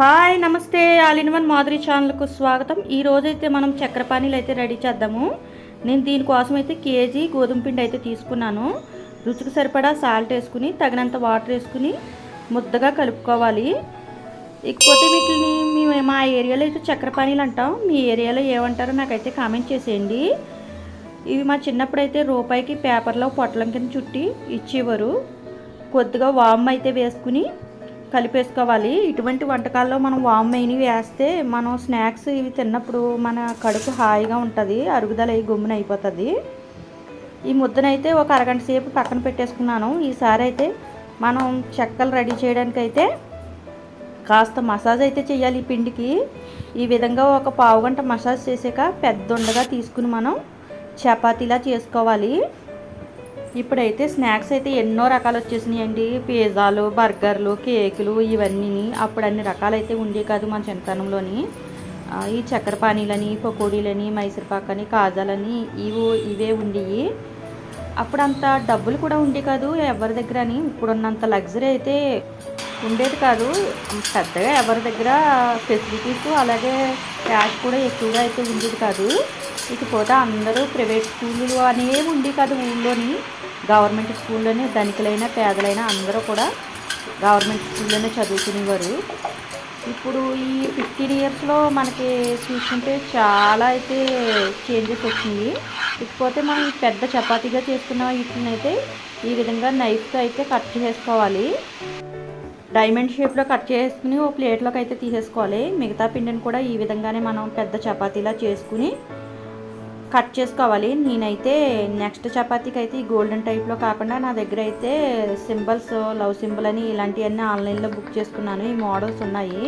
Hi నమస్తే. All in one Madhuri ఛానల్కు స్వాగతం. ఈ రోజైతే మనం చక్కెర పానీలు అయితే రెడీ చేద్దాము. నేను దీనికోసం అయితే కేజీ గోధుమ పిండి అయితే తీసుకున్నాను. రుచికి సరిపడా సాల్ట్ వేసుకుని తగినంత వాటర్ వేసుకుని ముద్దగా కలుపుకోవాలి. ఇకపోతే వీటిని మేము మా ఏరియాలో అయితే చక్కెర పానీలు అంటాం. మీ ఏరియాలో ఏమంటారో నాకైతే కామెంట్ చేసేయండి. ఇవి మా చిన్నప్పుడు అయితే రూపాయికి పేపర్లో పొట్లం కింద చుట్టి ఇచ్చేవారు. కొద్దిగా వామ్ అయితే వేసుకుని కలిపేసుకోవాలి. ఇటువంటి వంటకాల్లో మనం వామ్ మెయిన్ వేస్తే మనం స్నాక్స్ ఇవి తిన్నప్పుడు మన కడుపు హాయిగా ఉంటుంది అరుగుదల అయి గుమ్మున అయిపోతుంది. ఈ ముద్దనైతే ఒక అరగంట సేపు పక్కన పెట్టేసుకున్నాను. ఈసారి అయితే మనం చెక్కలు రెడీ చేయడానికి అయితే కాస్త మసాజ్ అయితే చేయాలి ఈ పిండికి. ఈ విధంగా ఒక పావు గంట మసాజ్ చేసాక పెద్ద ఉండగా తీసుకుని మనం చపాతీలా చేసుకోవాలి. ఇప్పుడైతే స్నాక్స్ అయితే ఎన్నో రకాలు వచ్చేసినాయండి. పిజ్జాలు బర్గర్లు కేకులు ఇవన్నీ అప్పుడు అన్ని రకాలైతే ఉండే కాదు మన చిన్నతనంలోని. ఈ చక్కెర పానీలని పకోడీలని మైసూర్పాకని అని కాజాలని ఇవో ఇవే ఉండేవి అప్పుడు అంత డబ్బులు కూడా ఉండే కాదు ఎవరి దగ్గర అని. ఇప్పుడున్నంత లగ్జరీ అయితే ఉండేది కాదు. పెద్దగా ఎవరి దగ్గర ఫెసిలిటీస్ అలాగే క్యాష్ కూడా ఎక్కువగా అయితే ఉండేది కాదు. ఇకపోతే అందరూ ప్రైవేట్ స్కూళ్ళు అనేవి ఉండే కాదు ఊళ్ళోని. గవర్నమెంట్ స్కూల్లోనే ధనికులైన పేదలైన అందరూ కూడా గవర్నమెంట్ స్కూల్లోనే చదువుకునేవారు. ఇప్పుడు ఈ ఫిఫ్టీన్ ఇయర్స్లో మనకి చూసుకుంటే చాలా అయితే చేంజెస్ వచ్చింది. ఇకపోతే మనం పెద్ద చపాతీగా చేసుకున్న వీటిని అయితే ఈ విధంగా నైఫ్తో అయితే కట్ చేసుకోవాలి డైమండ్ షేప్లో కట్ చేసుకుని ఓ ప్లేట్లోకి అయితే తీసేసుకోవాలి. మిగతా పిండిని కూడా ఈ విధంగానే మనం పెద్ద చపాతీలా చేసుకుని కట్ చేసుకోవాలి. నేనైతే నెక్స్ట్ చపాతీకి అయితే ఈ గోల్డెన్ టైప్లో కాకుండా నా దగ్గర అయితే సింబల్స్ లవ్ సింబల్ అని ఇలాంటివన్నీ ఆన్లైన్లో బుక్ చేసుకున్నాను. ఈ మోడల్స్ ఉన్నాయి.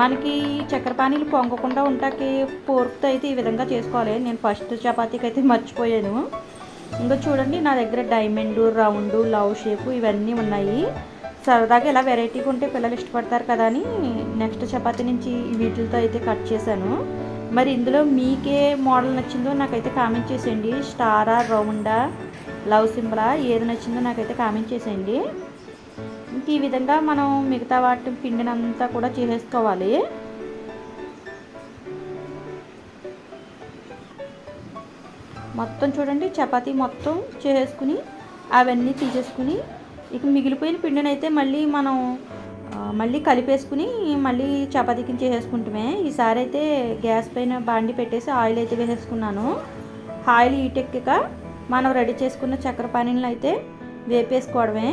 మనకి చక్కెరపానీలు పొంగకుండా ఉంటాకి పోర్క్తో అయితే ఈ విధంగా చేసుకోవాలి. నేను ఫస్ట్ చపాతీకి అయితే మర్చిపోయాను. ఇంకా చూడండి నా దగ్గర డైమండ్ రౌండ్ లవ్ షేప్ ఇవన్నీ ఉన్నాయి. సరదాగా ఇలా వెరైటీగా ఉంటే పిల్లలు ఇష్టపడతారు కదా అని నెక్స్ట్ చపాతీ నుంచి వీటితో అయితే కట్ చేశాను. మరి ఇందులో మీకే మోడల్ నచ్చిందో నాకైతే కామెంట్ చేసేయండి. స్టారా రౌండా లవ్ సింబలా ఏది నచ్చిందో నాకైతే కామెంట్ చేసేయండి. ఇంక ఈ విధంగా మనం మిగతా వాటి పిండినంతా కూడా చేసేసుకోవాలి. మొత్తం చూడండి చపాతీ మొత్తం చేసేసుకుని అవన్నీ తీసేసుకుని ఇక మిగిలిపోయిన పిండిని అయితే మళ్ళీ మనం మళ్ళీ కలిపేసుకుని మళ్ళీ చపాతీ కింద చేసేసుకుంటామే. ఈసారి అయితే గ్యాస్ పైన బాండి పెట్టేసి ఆయిల్ అయితే వేసేసుకున్నాను. ఆయిల్ ఈటెక్కక మనం రెడీ చేసుకున్న చక్కెర పానీలను అయితే వేపేసుకోవడమే.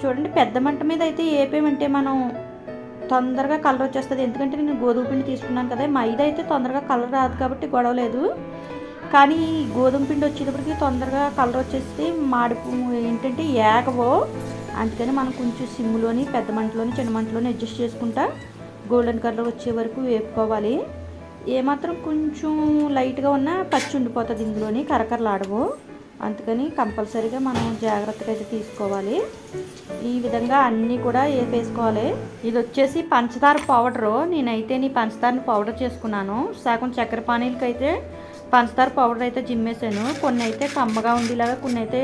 చూడండి పెద్ద మంట మీద అయితే ఏపేమంటే మనం తొందరగా కలర్ వచ్చేస్తుంది. ఎందుకంటే నేను గోధుమ పిండి తీసుకున్నాను కదా మైదా అయితే తొందరగా కలర్ రాదు కాబట్టి గొడవ లేదు. కానీ గోధుమ పిండి వచ్చేటప్పటికి తొందరగా కలర్ వచ్చేసి మాడిపో ఏంటంటే ఏకవో అందుకని మనం కొంచెం సిమ్లోని పెద్ద మంటలోని చిన్న మంటలోని అడ్జస్ట్ చేసుకుంటా గోల్డెన్ కలర్ వచ్చే వరకు వేపుకోవాలి. ఏమాత్రం కొంచెం లైట్గా ఉన్నా పచ్చి ఉండిపోతుంది ఇందులోని కరకరలాడవు. అందుకని కంపల్సరీగా మనం జాగ్రత్తగా అయితే తీసుకోవాలి. ఈ విధంగా అన్నీ కూడా వేపేసుకోవాలి. ఇది వచ్చేసి పంచదార పౌడరు. నేనైతే నీ పంచదారని పౌడర్ చేసుకున్నాను. సగం చక్కెర పానీలకైతే పంచదార పౌడర్ అయితే జిమ్మేసాను. కొన్ని అయితే కమ్మగా ఉండేలాగా కొన్ని అయితే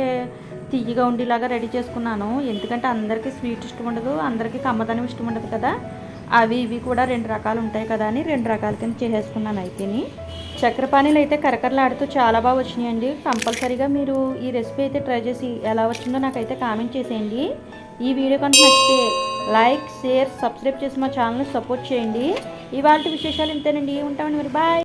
తియ్యగా ఉండేలాగా రెడీ చేసుకున్నాను. ఎందుకంటే అందరికీ స్వీట్ ఇష్టం ఉండదు అందరికీ కమ్మదనం ఇష్టం ఉండదు కదా. అవి ఇవి కూడా రెండు రకాలు ఉంటాయి కదా అని రెండు రకాల కింద చేసేసుకున్నాను అయితేని. చక్కెర పానీలు అయితే కరకరలాడుతూ చాలా బాగా వచ్చినాయండి. కంపల్సరీగా మీరు ఈ రెసిపీ అయితే ట్రై చేసి ఎలా వచ్చిందో నాకైతే కామెంట్ చేసేయండి. ఈ వీడియో కనుక నచ్చితే లైక్ షేర్ సబ్స్క్రైబ్ చేసి మా ఛానల్ని సపోర్ట్ చేయండి. ఇవాళ విశేషాలు ఇంతేనండి. ఉంటామండి మరి. బాయ్.